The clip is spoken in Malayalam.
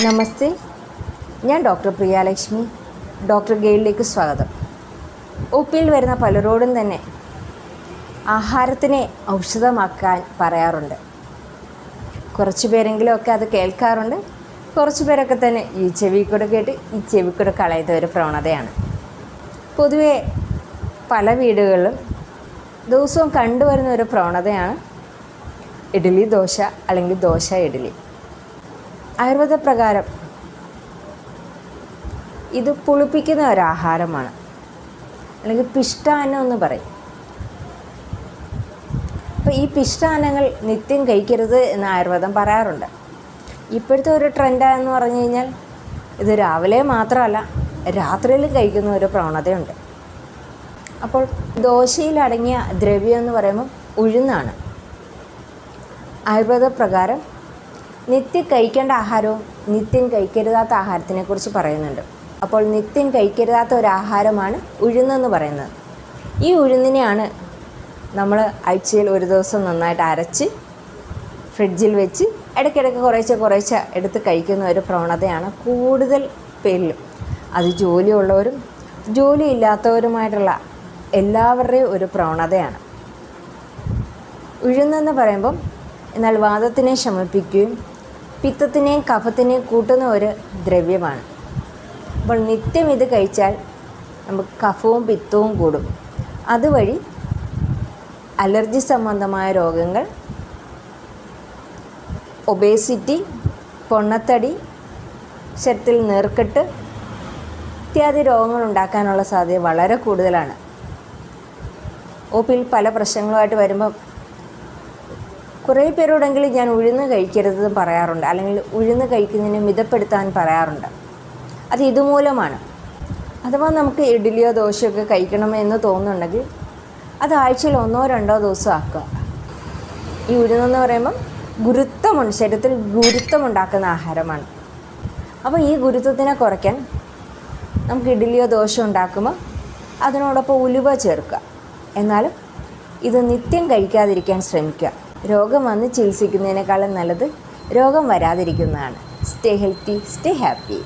നമസ്തേ. ഞാൻ ഡോക്ടർ പ്രിയാലക്ഷ്മി. ഡോക്ടർ ഗെയിലിലേക്ക് സ്വാഗതം. ഒ പിയിൽ വരുന്ന പലരോടും തന്നെ ആഹാരത്തിനെ ഔഷധമാക്കാൻ പറയാറുണ്ട്. കുറച്ച് പേരെങ്കിലും ഒക്കെ അത് കേൾക്കാറുണ്ട്. കുറച്ച് പേരൊക്കെ തന്നെ ഈ ചെവിക്കൂടെ കൂടെ കേട്ട് ഈ ചെവിക്കൂടെ കൂടെ കളയുന്ന ഒരു പ്രവണതയാണ്. പൊതുവെ പല വീടുകളിലും ദിവസവും കണ്ടുവരുന്ന ഒരു പ്രവണതയാണ് ഇഡ്ഡലി ദോശ അല്ലെങ്കിൽ ദോശ ഇഡ്ഡലി. ആയുർവേദ പ്രകാരം ഇത് പുളിപ്പിക്കുന്ന ഒരാഹാരമാണ്. അല്ലെങ്കിൽ പിഷ്ടാനം എന്ന് പറയും. അപ്പോൾ ഈ പിഷ്ടാനങ്ങൾ നിത്യം കഴിക്കരുത് എന്ന് ആയുർവേദം പറയാറുണ്ട്. ഇപ്പോഴത്തെ ഒരു ട്രെൻഡാന്ന് പറഞ്ഞു കഴിഞ്ഞാൽ ഇത് രാവിലെ മാത്രമല്ല രാത്രിയിലും കഴിക്കുന്ന ഒരു പ്രവണതയുണ്ട്. അപ്പോൾ ദോശയിലടങ്ങിയ ദ്രവ്യം എന്ന് പറയുമ്പോൾ ഉഴുന്നാണ്. ആയുർവേദ പ്രകാരം നിത്യം കഴിക്കേണ്ട ആഹാരവും നിത്യം കഴിക്കരുതാത്ത ആഹാരത്തിനെ കുറിച്ച് പറയുന്നുണ്ട്. അപ്പോൾ നിത്യം കഴിക്കരുതാത്ത ഒരു ആഹാരമാണ് ഉഴുന്നെന്ന് പറയുന്നത്. ഈ ഉഴുന്നിനെയാണ് നമ്മൾ ആഴ്ചയിൽ ഒരു ദിവസം നന്നായിട്ട് അരച്ച് ഫ്രിഡ്ജിൽ വെച്ച് ഇടയ്ക്കിടയ്ക്ക് കുറേശ്ശെ കുറേശ്ശെ എടുത്ത് കഴിക്കുന്ന ഒരു പ്രവണതയാണ് കൂടുതൽ പേരിലും. അത് ജോലിയുള്ളവരും ജോലി ഇല്ലാത്തവരുമായിട്ടുള്ള എല്ലാവരുടെയും ഒരു പ്രവണതയാണ്. ഉഴുന്നെന്ന് പറയുമ്പം എന്നാൽ വാദത്തിനെ ശമിപ്പിക്കുകയും പിത്തത്തിനെയും കഫത്തിനെയും കൂട്ടുന്ന ഒരു ദ്രവ്യമാണ്. അപ്പോൾ നിത്യം ഇത് കഴിച്ചാൽ നമുക്ക് കഫവും പിത്തവും കൂടും. അതുവഴി അലർജി സംബന്ധമായ രോഗങ്ങൾ ഒബേസിറ്റി പൊണ്ണത്തടി ശരീരത്തിൽ നീർക്കെട്ട് ഇത്യാദി രോഗങ്ങൾ ഉണ്ടാക്കാനുള്ള സാധ്യത വളരെ കൂടുതലാണ്. ഒ പല പ്രശ്നങ്ങളുമായിട്ട് വരുമ്പം കുറേ പേരോടെങ്കിലും ഞാൻ ഉഴുന്ന് കഴിക്കരുതെന്ന് പറയാറുണ്ട്. അല്ലെങ്കിൽ ഉഴുന്ന് കഴിക്കുന്നതിന് മിതപ്പെടുത്താൻ പറയാറുണ്ട്. അത് ഇതുമൂലമാണ്. അഥവാ നമുക്ക് ഇഡ്ഡലിയോ ദോശയോ ഒക്കെ കഴിക്കണമെന്ന് തോന്നുന്നുണ്ടെങ്കിൽ അത് ആഴ്ചയിൽ ഒന്നോ രണ്ടോ ദിവസം ആക്കുക ഈ ഉഴുന്നെന്ന് പറയുമ്പം ഗുരുത്വമുണ്ട്. ശരീരത്തിൽ ഗുരുത്വമുണ്ടാക്കുന്ന ആഹാരമാണ്. അപ്പോൾ ഈ ഗുരുത്വത്തിനെ കുറയ്ക്കാൻ നമുക്ക് ഇഡ്ഡലിയോ ദോശ ഉണ്ടാക്കുമ്പോൾ അതിനോടൊപ്പം ഉലുവ ചേർക്കുക. എന്നാലും ഇത് നിത്യം കഴിക്കാതിരിക്കാൻ ശ്രമിക്കുക. രോഗം വന്ന് ചികിത്സിക്കുന്നതിനേക്കാളും നല്ലത് രോഗം വരാതിരിക്കുന്നതാണ്. Stay healthy stay happy